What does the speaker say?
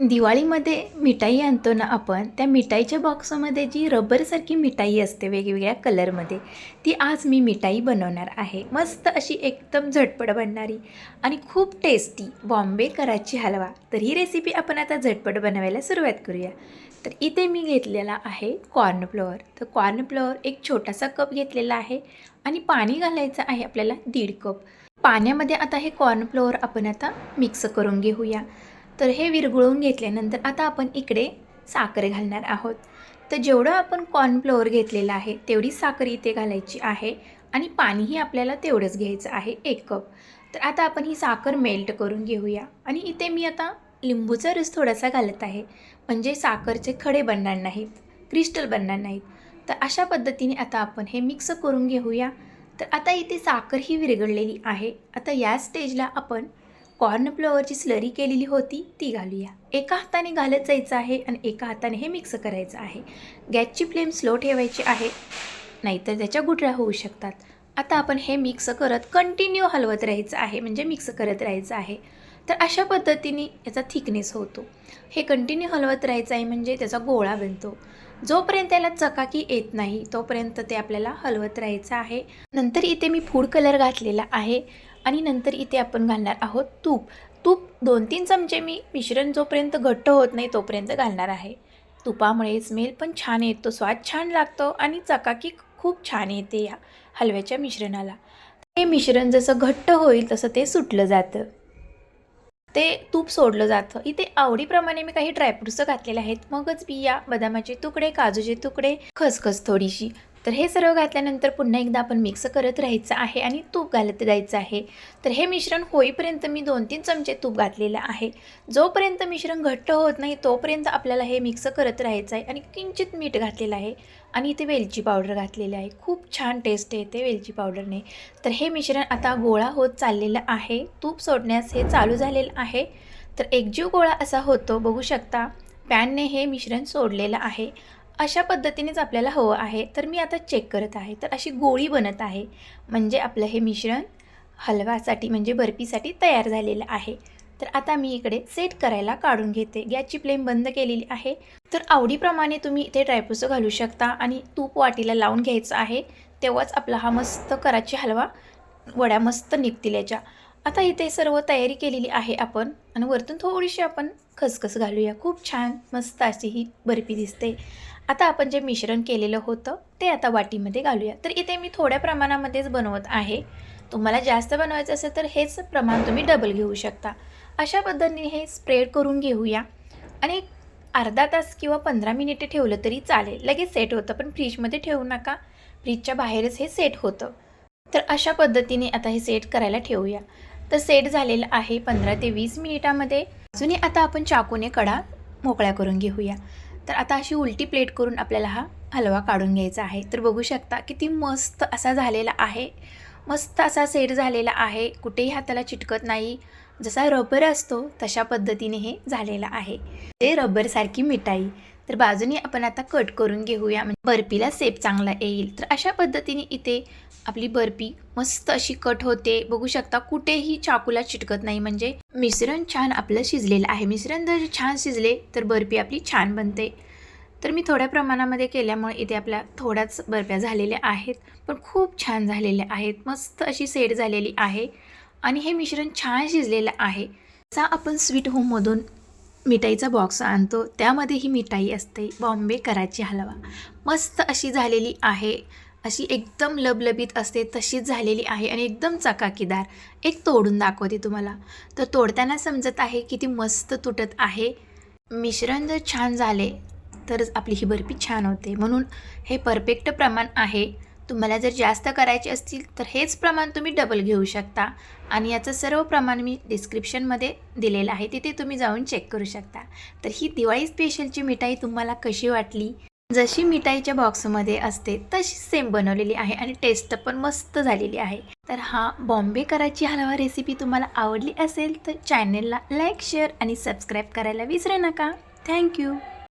दिवाळीमध्ये मिठाई आणतो ना आपण त्या मिठाईच्या बॉक्समध्ये जी रबरसारखी मिठाई असते वेगवेगळ्या कलरमध्ये ती आज मी मिठाई बनवणार आहे. मस्त अशी एकदम झटपट बनणारी आणि खूप टेस्टी बॉम्बे कराची हलवा. तर ही रेसिपी आपण आता झटपट बनवायला सुरुवात करूया. तर इथे मी घेतलेला आहे कॉर्नफ्लोअर तर कॉर्नफ्लोअर एक छोटासा कप घेतलेला आहे आणि पाणी घालायचं आहे आपल्याला दीड कप पाण्यामध्ये आता हे कॉर्नफ्लोअर आपण आता मिक्स करून घेऊया. तर हे विरघळून घेतल्यानंतर आता आपण इकडे साखर घालणार आहोत. तर जेवढं आपण कॉर्नफ्लोअर घेतलेलं आहे तेवढी साखर इथे घालायची आहे आणि पाणीही आपल्याला तेवढंच घ्यायचं आहे एक कप. तर आता आपण ही साखर मेल्ट करून घेऊया. आणि इथे मी आता लिंबूचा रस थोडासा घालत आहे. म्हणजे साखरचे खडे बनणार नाहीत क्रिस्टल बनणार नाहीत. तर अशा पद्धतीने आता आपण हे मिक्स करून घेऊया. तर आता इथे साखर ही विरघळलेली आहे. आता या स्टेजला आपण कॉर्नफ्लॉवरची स्लरी केलेली होती ती घालूया. एका हाताने घालत जायचं आहे आणि एका हाताने हे मिक्स करायचं आहे. गॅसची फ्लेम स्लो ठेवायची आहे नाहीतर त्याच्या गुठळ्या होऊ शकतात. आता आपण हे मिक्स करत कंटिन्यू हलवत राहायचं आहे म्हणजे मिक्स करत राहायचं आहे. तर अशा पद्धतीने याचा थिकनेस होतो. हे कंटिन्यू हलवत राहायचं आहे म्हणजे त्याचा गोळा बनतो. जोपर्यंत त्याला चकाकी येत नाही तोपर्यंत ते आपल्याला हलवत राहायचं आहे. नंतर इथे मी फूड कलर घातलेला आहे. आणि नंतर इथे आपण घालणार आहोत तूप. तूप दोन तीन चमचे मी मिश्रण जोपर्यंत घट्ट होत नाही तोपर्यंत घालणार आहे. तुपामुळे स्मेल पण छान येतो स्वाद छान लागतो आणि चकाकी खूप छान येते या हलव्याच्या मिश्रणाला. हे मिश्रण जसं घट्ट होईल तसं ते सुटलं जातं. ते तूप सोडलं जातं. इथे आवडीप्रमाणे मी काही ड्रायफ्रुट्स घातलेले आहेत. मगच बिया बदामाचे तुकडे काजूचे तुकडे खसखस थोडीशी तर हे सर्व घातल्यानंतर पुन्हा एकदा आपण मिक्स करत राहायचं आहे आणि तूप घालत जायचं आहे. तर हे मिश्रण होईपर्यंत मी दोन तीन चमचे तूप घातलेलं आहे. जोपर्यंत मिश्रण घट्ट होत नाही तोपर्यंत आपल्याला हे मिक्स करत राहायचं आहे आणि किंचित मीठ घातलेलं आहे. आणि इथे वेलची पावडर घातलेली आहे. खूप छान टेस्ट येते वेलची पावडरने. तर हे मिश्रण आता गोळा होत चाललेलं आहे. तूप सोडण्यास हे चालू झालेलं आहे. तर एकजीव गोळा असा होतो बघू शकता. पॅनने हे मिश्रण सोडलेलं आहे. अशा पद्धतीनेच आपल्याला हवं आहे. तर मी आता चेक करत आहे. तर अशी गोळी बनत आहे. म्हणजे आपलं हे मिश्रण हलवासाठी म्हणजे बर्फीसाठी तयार झालेलं आहे. तर आता मी इकडे सेट करायला काढून घेते. गॅसची फ्लेम बंद केलेली आहे. तर आवडीप्रमाणे तुम्ही इथे ड्रायफ्रुट्स घालू शकता आणि तूप वाटीला लावून घ्यायचं आहे. तेव्हाच आपला हा मस्त कराची हलवा वड्या मस्त निघतील याच्या. आता इथे सर्व तयारी केलेली आहे आपण. आणि वरतून थोडीशी आपण खसखस घालूया. खूप छान मस्त अशी ही बर्फी दिसते. आता आपण जे मिश्रण केलेलं होतं ते आता वाटीमध्ये घालूया. तर इथे मी थोड्या प्रमाणामध्येच बनवत आहे. तुम्हाला जास्त बनवायचं असेल तर हेच प्रमाण तुम्ही डबल घेऊ शकता. अशा पद्धतीने हे स्प्रेड करून घेऊया. आणि अर्धा तास किंवा पंधरा मिनिटे ठेवलं तरी चालेल. लगेच सेट होतं. पण फ्रीजमध्ये ठेवू नका. फ्रीजच्या बाहेरच हे सेट होतं. तर अशा पद्धतीने आता हे सेट करायला ठेवूया. तर सेट झालेलं आहे पंधरा ते वीस मिनिटामध्ये. अजूनही आता आपण चाकूने कडा मोकळ्या करून घेऊया. तर आता अशी उलटी प्लेट करून आपल्याला हा हलवा काढून घ्यायचा आहे. तर बघू शकता किती मस्त असा झालेला आहे. मस्त असा सेट झालेला आहे. कुठेही हाताला चिटकत नाही. जसा रबर असतो तशा पद्धतीने हे झालेलं आहे. ते रबरसारखी मिठाई. तर बाजूने आपण आता कट करून घेऊया. म्हणजे बर्फीला सेप चांगला येईल. तर अशा पद्धतीने इथे आपली बर्फी मस्त अशी कट होते. बघू शकता कुठेही चाकूला चिटकत नाही. म्हणजे मिश्रण छान आपलं शिजलेलं आहे. मिश्रण जर छान शिजले तर बर्फी आपली छान बनते. तर मी थोड्या प्रमाणामध्ये केल्यामुळे इथे आपल्या थोड्याच बर्फ्या झालेल्या आहेत. पण खूप छान झालेल्या आहेत. मस्त अशी सेट झालेली आहे. आणि हे मिश्रण छान शिजलेलं आहे. जसा आपण स्वीट होममधून मिठाईचा बॉक्स आणतो. त्यामध्ये ही मिठाई असते. बॉम्बे कराची हलवा. मस्त अशी झालेली आहे. अशी एकदम लबलबीत असते. तशीच झालेली आहे आणि एकदम चकाकीदार. एक तोडून दाखवते तुम्हाला. तर तोडताना समजत आहे की ती मस्त तुटत आहे. मिश्रण जर छान झाले तरच आपली ही बर्फी छान होते. म्हणून हे परफेक्ट प्रमाण आहे. तुम्हाला जर जास्त करायचे असतील तर हेच प्रमाण तुम्ही डबल घेऊ शकता. आणि याचं सर्व प्रमाण मी डिस्क्रिप्शनमध्ये दिलेलं आहे तिथे तुम्ही जाऊन चेक करू शकता. तर ही दिवाळी स्पेशलची मिठाई तुम्हाला कशी वाटली? जशी मिठाईच्या बॉक्समध्ये असते तशी सेम बनवलेली आहे आणि टेस्ट पण मस्त झालेली आहे. तर हा बॉम्बे कराची हलवा रेसिपी तुम्हाला आवडली असेल तर चॅनेलला लाईक शेअर आणि सबस्क्राईब करायला विसरू नका. थँक्यू